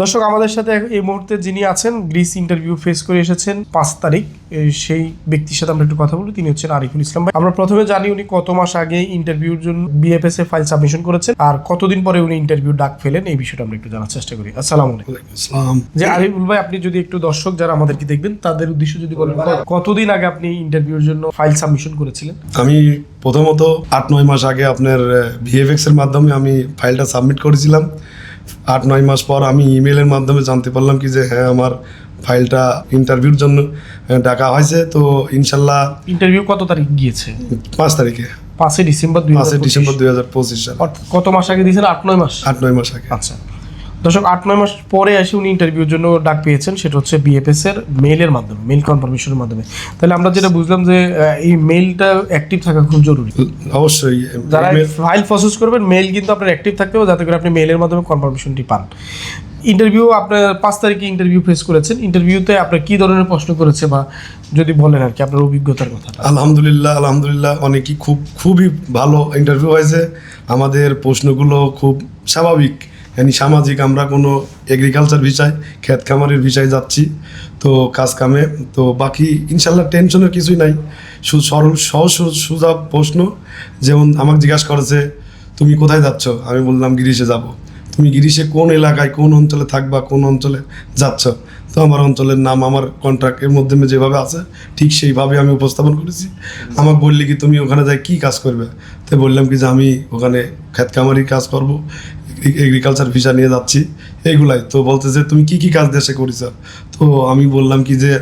দর্শক আমাদের সাথে এই মুহূর্তে যিনি আছেন গ্রিস ইন্টারভিউ ফেস করে এসেছেন পাঁচ তারিখ। সেই ব্যক্তির সাথে আমরা একটু কথা বলি। তিনি হচ্ছেন আরিফুল ইসলাম ভাই। আমরা প্রথমে জানি উনি কত মাস আগে ইন্টারভিউর জন্য বিএফএস এ ফাইল সাবমিশন করেছেন আর কতদিন পরে উনি ইন্টারভিউ ডাক ফেলেন এই বিষয়টা আমরা একটু জানার চেষ্টা করি। আসসালামু আলাইকুম। যে আরিফুল ভাই আপনি যদি একটু দর্শক যারা আমাদেরকে দেখবেন তাদের উদ্দেশ্য যদি বলেন কতদিন আগে আপনি ইন্টারভিউর জন্য ফাইল সাবমিশন করেছিলেন? আমি প্রথমত আট নয় মাস আগে আপনার ভিএফএক্স এর মাধ্যমে আমি ফাইলটা সাবমিট করেছিলাম। আট নয় মাস পর আমি ইমেলের মাধ্যমে জানতে পারলাম কি যে হ্যাঁ আমার ফাইলটা ইন্টারভিউর জন্য ডাকা হয়েছে। তো ইনশাল্লাহ ইন্টারভিউ কত তারিখ গিয়েছে? পাঁচ তারিখে। পাঁচই ডিসেম্বর দুই পাঁচই ডিসেম্বর দুই হাজার পঁচিশ। সাল। কত মাস আগে দিয়েছেন? আট নয় মাস? আট নয় মাস আগে। আচ্ছা। দর্শক আট নয় মাস পরে এসে উনি ইন্টারভিউর জন্য ডাক পেয়েছেন সেটা হচ্ছে বিএফএস এর মেইলের মাধ্যমে মেইল কনফার্মেশনের মাধ্যমে। তাহলে আমরা যেটা বুঝলাম যে এই মেইলটা অ্যাক্টিভ থাকা খুব জরুরি। অবশ্যই যারা ফাইল প্রসেস করবেন মেইল কিন্তু আপনার অ্যাক্টিভ থাকতে হবে যাতে করে আপনি মেইলের মাধ্যমে কনফার্মেশনটি পান। ইন্টারভিউ আপনার পাঁচ তারিখে ইন্টারভিউ ফেস করেছেন ইন্টারভিউতে আপনার কি ধরনের প্রশ্ন করেছে বা যদি বলেন আর কি আপনার অভিজ্ঞতার কথা আলহামদুলিল্লাহ আলহামদুলিল্লাহ অনেকই খুব খুবই ভালো ইন্টারভিউ হয়েছে। আমাদের প্রশ্নগুলো খুব স্বাভাবিক। Yani সামাজিক আমরা কোনো এগ্রিকালচার বিষয়, ক্ষেত খামারের বিষয়ে যাচ্ছি, তো কাজ কামে, তো বাকি ইনশাল্লাহ টেনশনের কিছুই নাই। সরল, সহজ সোজা প্রশ্ন, যেমন আমাকে জিজ্ঞাসা করেছে, তুমি কোথায় যাচ্ছ? আমি বললাম, গিরিশে যাব। তুমি গিরিশে কোন এলাকায়, কোন অঞ্চলে থাকবা, কোন অঞ্চলে যাচ্ছ? তো আমার অঞ্চলের নাম, আমার কন্ট্রাক্টের মাধ্যমে যেভাবে আছে, ঠিক সেইভাবে আমি উপস্থাপন করেছি। আমাকে বললি কি, তুমি ওখানে যাই কি কাজ করবে? তো বললাম কি যে, আমি ওখানে ক্ষেত খামারি কাজ করব। এগ্রিকালচার ভিসা নিয়ে যাচ্ছি এইগুলাই তো বলতে যে তুমি কি কি কাজ দেশে করেছ তো আমি বললাম কি যে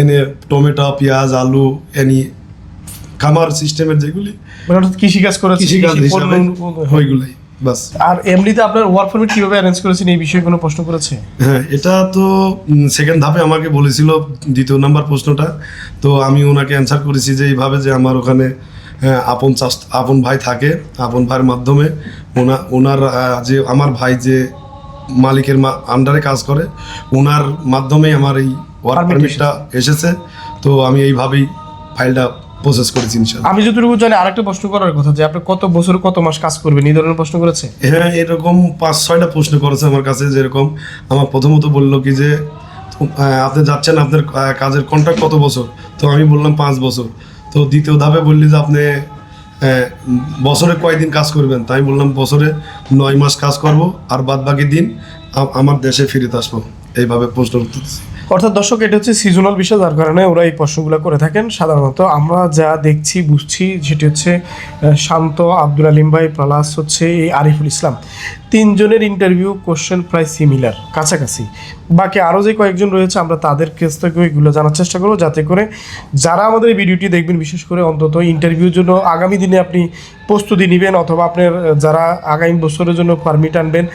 এনে টমেটো পেঁয়াজ আলু এনি খামার সিস্টেমের যেগুলি মানে কৃষিকাজ করেছে কৃষিকাজ কৃষি হিসাবে ওইগুলাই বাস। আর এমনিতে আপনার ওয়ার্ক পারমিট কীভাবে অ্যারেঞ্জ করেছেন? এই বিষয়ে কোনো প্রশ্ন করেছে? হ্যাঁ এটা তো সেকেন্ড ধাপে আমাকে বলেছিল দ্বিতীয় নাম্বার প্রশ্নটা। তো আমি ওনাকে অ্যান্সার করেছি যে এইভাবে যে আমার ওখানে আপন চাষ আপন ভাই থাকে আপন ভাইয়ের মাধ্যমে ওনা ওনার যে আমার ভাই যে মালিকের মা আন্ডারে কাজ করে ওনার মাধ্যমেই আমার এই ওয়ার্ক পারমিটটা এসেছে। তো আমি এইভাবেই ফাইলটা প্রসেস করেছি ইনশাল্লাহ আমি যতটুকু জানি আরেকটা প্রশ্ন করার কথা যে আপনি কত বছর কত মাস কাজ করবেন? এই ধরনের প্রশ্ন করেছে? হ্যাঁ এরকম পাঁচ ছয়টা প্রশ্ন করেছে আমার কাছে যেরকম। আমার প্রথমত বলল কি যে আপনি যাচ্ছেন আপনার কাজের কন্ট্রাক্ট কত বছর? তো আমি বললাম পাঁচ বছর। তো দ্বিতীয় ধাপে বললি যে আপনি বছরে কয়দিন কাজ করবেন তাই বললাম বছরে নয় মাস কাজ করব, আর বাদ বাকি দিন আমার দেশে ফিরে আসব এইভাবে প্রশ্ন উত্তর। অর্থাৎ দর্শক, এটা হচ্ছে সিজনাল বিষয়, যার কারণে ওরা এই প্রশ্নগুলো করে থাকেন। সাধারণত আমরা যা দেখছি, বুঝছি, সেটি হচ্ছে শান্ত আব্দুল আলিম ভাই, প্লাস হচ্ছে এই আরিফুল ইসলাম। তিনজনের ইন্টারভিউ কোশ্চেন প্রায় সিমিলার কাছাকাছি। বাকি আরও যে কয়েকজন রয়েছে, আমরা তাদের কাছ থেকে এগুলো জানার চেষ্টা করব, যাতে করে যারা আমাদের এই ভিডিওটি দেখবেন, বিশেষ করে অন্তত ইন্টারভিউর জন্য আগামী দিনে আপনি প্রস্তুতি নেবেন, অথবা আপনার যারা আগামী বছরের জন্য পারমিট আনবেন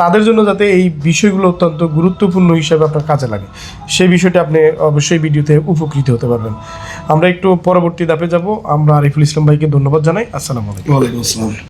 তাদের জন্য যাতে এই বিষয়গুলো অত্যন্ত গুরুত্বপূর্ণ হিসাবে আপনার কাজে লাগে। সেই বিষয়টা আপনি অবশ্যই ভিডিওতে উপকৃত হতে পারবেন। আমরা একটু পরবর্তী ধাপে যাব। আমরা আরিফুল ইসলাম ভাইকে ধন্যবাদ জানাই। আসসালামু আলাইকুম। ওয়ালাইকুম আসসালাম।